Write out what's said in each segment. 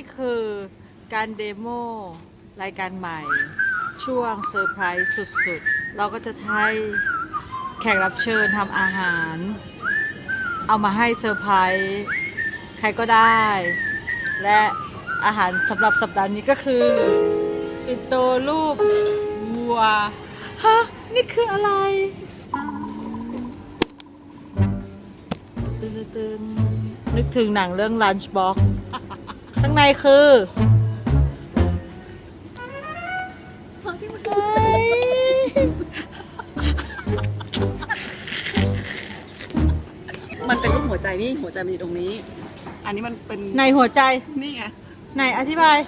นี่คือการเดโมรายการใหม่ ช่วงเซอร์ไพรส์สุดๆ เราก็จะให้แขกรับเชิญทำอาหาร เอามาให้เซอร์ไพรส์ใครก็ได้ และอาหารสำหรับสัปดาห์นี้ก็คือปินโตรูปวัวฮะนี่คืออะไรตื่นๆๆนึกถึงหนังเรื่อง Lunchbox ข้างในคือเฮ้ยมันเป็นรูปหัวใจนี่หัวใจมันอยู่ตรงนี้ อันนี้มันเป็นในหัวใจนี่ไงไหนอธิบาย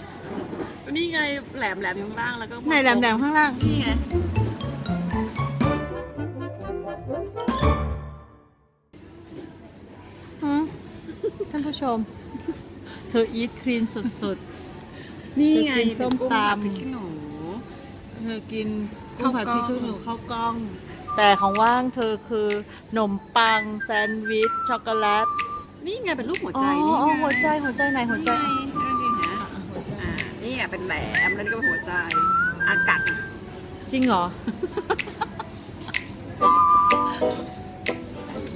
นี่ไงแหลมแหลมอยู่ข้างล่างแล้วก็ไหนแหลมๆข้างล่างนี่ไงฮะท่านผู้ชม เธออีทคลีนสุดนี่ไงเธอกินส้มกุ้งตำผัดพริกขี้หนูๆเธอกินกุ้ข้างวผัดกล้พริอกงขี้หนูข้าวกล้อง แต่ของว่างเธอคือขนมปังแซนด์วิชช็อกโกแลต นี่ไงเป็นรูปหัวอ๋อใจนี่อ๋อไงหัวใจหัวใจไหนหัวใจนี่ไงนี่ไงฮะหัวใจอ่านี่ไงเป็นแหลมแล้วนี่ก็เป็นหัวใจ อากัดจริงเหรอ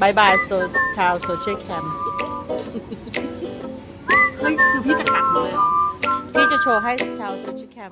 บายบายโซชาวโซเชียลแคมเฮ้ย คือพี่จะกัดหมดเลยเหรอ พี่จะโชว์ให้ชาวโซเชียลแคม